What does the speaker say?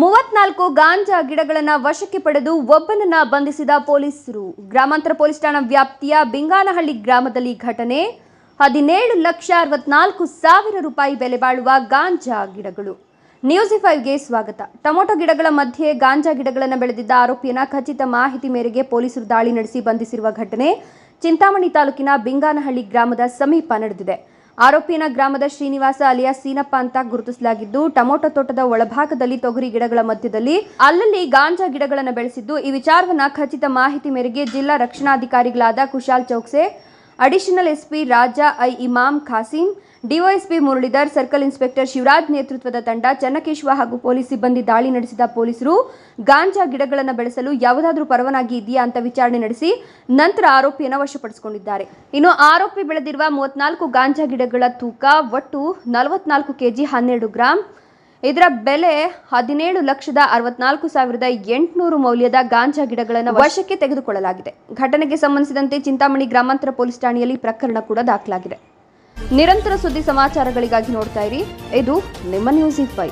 ಮೂವತ್ನಾಲ್ಕು ಗಾಂಜಾ ಗಿಡಗಳನ್ನ ವಶಕ್ಕೆ ಪಡೆದು ಒಬ್ಬನನ್ನ ಬಂಧಿಸಿದ ಪೊಲೀಸರು. ಗ್ರಾಮಾಂತರ ಪೊಲೀಸ್ ಠಾಣಾ ವ್ಯಾಪ್ತಿಯ ಬಿಂಗಾನಹಳ್ಳಿ ಗ್ರಾಮದಲ್ಲಿ ಘಟನೆ. ಹದಿನೇಳು ಲಕ್ಷ ಅರವತ್ನಾಲ್ಕು ಸಾವಿರ ರೂಪಾಯಿ ಬೆಲೆ ಬಾಳುವ ಗಾಂಜಾ ಗಿಡಗಳು. ನ್ಯೂಸ್ ಫೈವ್ಗೆ ಸ್ವಾಗತ. ಟೊಮೊಟೊ ಗಿಡಗಳ ಮಧ್ಯೆ ಗಾಂಜಾ ಗಿಡಗಳನ್ನು ಬೆಳೆದಿದ್ದ ಆರೋಪಿಯನ್ನ ಖಚಿತ ಮಾಹಿತಿ ಮೇರೆಗೆ ಪೊಲೀಸರು ದಾಳಿ ನಡೆಸಿ ಬಂಧಿಸಿರುವ ಘಟನೆ ಚಿಂತಾಮಣಿ ತಾಲೂಕಿನ ಬಿಂಗಾನಹಳ್ಳಿ ಗ್ರಾಮದ ಸಮೀಪ ನಡೆದಿದೆ. ಆರೋಪಿಯನ್ನ ಗ್ರಾಮದ ಶ್ರೀನಿವಾಸ ಅಲಿಯಾ ಸೀನಪ್ಪ ಅಂತ ಗುರುತಿಸಲಾಗಿದ್ದು, ಟೊಮೊಟೊ ತೋಟದ ಒಳಭಾಗದಲ್ಲಿ ತೊಗರಿ ಗಿಡಗಳ ಮಧ್ಯದಲ್ಲಿ ಅಲ್ಲಲ್ಲಿ ಗಾಂಜಾ ಗಿಡಗಳನ್ನು ಬೆಳೆಸಿದ್ದು, ಈ ವಿಚಾರವನ್ನ ಖಚಿತ ಮಾಹಿತಿ ಮೇರೆಗೆ ಜಿಲ್ಲಾ ರಕ್ಷಣಾಧಿಕಾರಿಗಳಾದ Kushal Chouksey additional SP Raja I Imam Khasim DYSP Muralidhar circle inspector Shivaraj ನೇತೃತ್ವದ ತಂಡ ಚನ್ನಕೇಶ್ವ ಹಾಗೂ ಪೊಲೀಸ್ ಸಿಬ್ಬಂದಿ ದಾಳಿ ನಡೆಸಿದ ಪೊಲೀಸರು ಗಾಂಜಾ ಗಿಡಗಳನ್ನು ಬೆಳೆಸಲು ಯಾವುದಾದ್ರೂ ಪರವಾನಗಿ ಇದೆಯಾ ಅಂತ ವಿಚಾರಣೆ ನಡೆಸಿ ನಂತರ ಆರೋಪಿಯನ್ನು ವಶಪಡಿಸಿಕೊಂಡಿದ್ದಾರೆ. ಇನ್ನು ಆರೋಪಿ ಬೆಳೆದಿರುವ ಮೂವತ್ನಾಲ್ಕು ಗಾಂಜಾ ಗಿಡಗಳ ತೂಕ ಒಟ್ಟು ನಲವತ್ನಾಲ್ಕು ಕೆಜಿ ಹನ್ನೆರಡು ಗ್ರಾಂ. ಇದರ ಬೆಲೆ ಹದಿನೇಳು ಲಕ್ಷದ ಅರವತ್ನಾಲ್ಕು ಸಾವಿರದ ಎಂಟುನೂರು ಮೌಲ್ಯದ ಗಾಂಜಾ ಗಿಡಗಳನ್ನು ವಶಕ್ಕೆ ತೆಗೆದುಕೊಳ್ಳಲಾಗಿದೆ. ಘಟನೆಗೆ ಸಂಬಂಧಿಸಿದಂತೆ ಚಿಂತಾಮಣಿ ಗ್ರಾಮಾಂತರ ಪೊಲೀಸ್ ಠಾಣೆಯಲ್ಲಿ ಪ್ರಕರಣ ಕೂಡ ದಾಖಲಾಗಿದೆ. ನಿರಂತರ ಸುದ್ದಿ ಸಮಾಚಾರಗಳಿಗಾಗಿ ನೋಡ್ತಾ ಇರಿ. ಇದು ನಿಮ್ಮ ನ್ಯೂಸ್ ಫೈ